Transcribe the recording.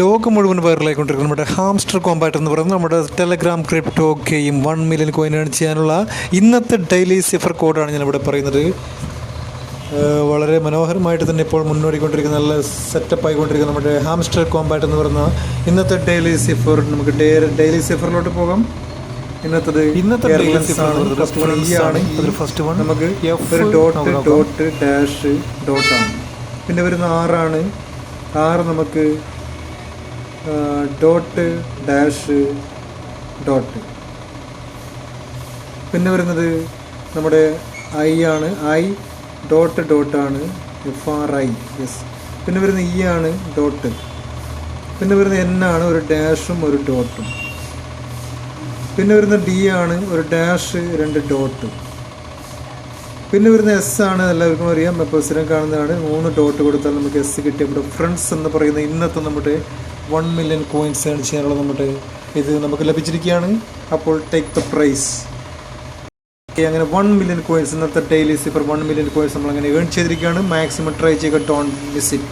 ലോകം മുഴുവൻ വൈറലായിക്കൊണ്ടിരിക്കുന്ന. നമ്മുടെ ഹാംസ്റ്റർ കോമ്പാറ്റ് എന്ന് പറയുന്നത് നമ്മുടെ Telegram crypto game one million coin earn ചെയ്യാനുള്ള ഇന്നത്തെ ഡെയിലി സിഫർ കോഡാണ് ഞാൻ ഇവിടെ പറയുന്നത്. വളരെ മനോഹരമായിട്ട് തന്നെ ഇപ്പോൾ മുന്നോടിക്കൊണ്ടിരിക്കുന്ന നല്ല സെറ്റപ്പ് ആയിക്കൊണ്ടിരിക്കുന്ന നമ്മുടെ ഹാംസ്റ്റർ കോമ്പാറ്റ് എന്ന് പറയുന്ന ഇന്നത്തെ ഡെയിലി സിഫർ നമുക്ക് ഡെയിലി സിഫറിലോട്ട് പോകാം. ഇന്നത്തത് ഇന്നത്തെ ഡെയിലി ആണ്. ഫസ്റ്റ് വൺ നമുക്ക് F ഒരു ഡോട്ട് ഡോട്ട് ഡാഷ് ഡോട്ടാണ് പിന്നെ വരുന്ന ആറാണ് ആറ് നമുക്ക് ഡോട്ട് ഡാഷ് ഡോട്ട്. പിന്നെ വരുന്നത് നമ്മുടെ ഐ ആണ്. ഐ ഡോട്ട് ഡോട്ട് ആണ്. എഫ് ആർ ഐ യെസ് പിന്നെ വരുന്ന ഇ ആണ് ഡോട്ട്. പിന്നെ വരുന്ന എൻ ആണ് ഒരു ഡാഷും ഒരു ഡോട്ടും. പിന്നെ വരുന്ന ഡി ആണ് ഒരു ഡാഷ് രണ്ട് ഡോട്ട്. പിന്നെ വരുന്ന എസ് ആണ് എല്ലാവർക്കും അറിയാം. അപ്പോൾ സ്ഥിരം കാണുന്നതാണ്. മൂന്ന് ഡോട്ട് കൊടുത്താൽ നമുക്ക് എസ് കിട്ടിയ നമ്മുടെ ഫ്രണ്ട്സ് എന്ന് പറയുന്ന ഇന്നത്തെ നമ്മുടെ വൺ മില്യൺ കോയിൻസ് ഏൺ ചെയ്യാനുള്ള നമ്മുടെ ഇത് നമുക്ക് ലഭിച്ചിരിക്കുകയാണ്. അപ്പോൾ ടേക്ക് ദ പ്രൈസ് അങ്ങനെ വൺ മില്യൺ കോയിൻസ് ഇന്നത്തെ daily cipher one million coins നമ്മൾ അങ്ങനെ ഏൺ ചെയ്തിരിക്കുകയാണ്. മാക്സിമം ട്രൈ ചെയ്യുക ഡോൺ മിസ് ഇറ്റ്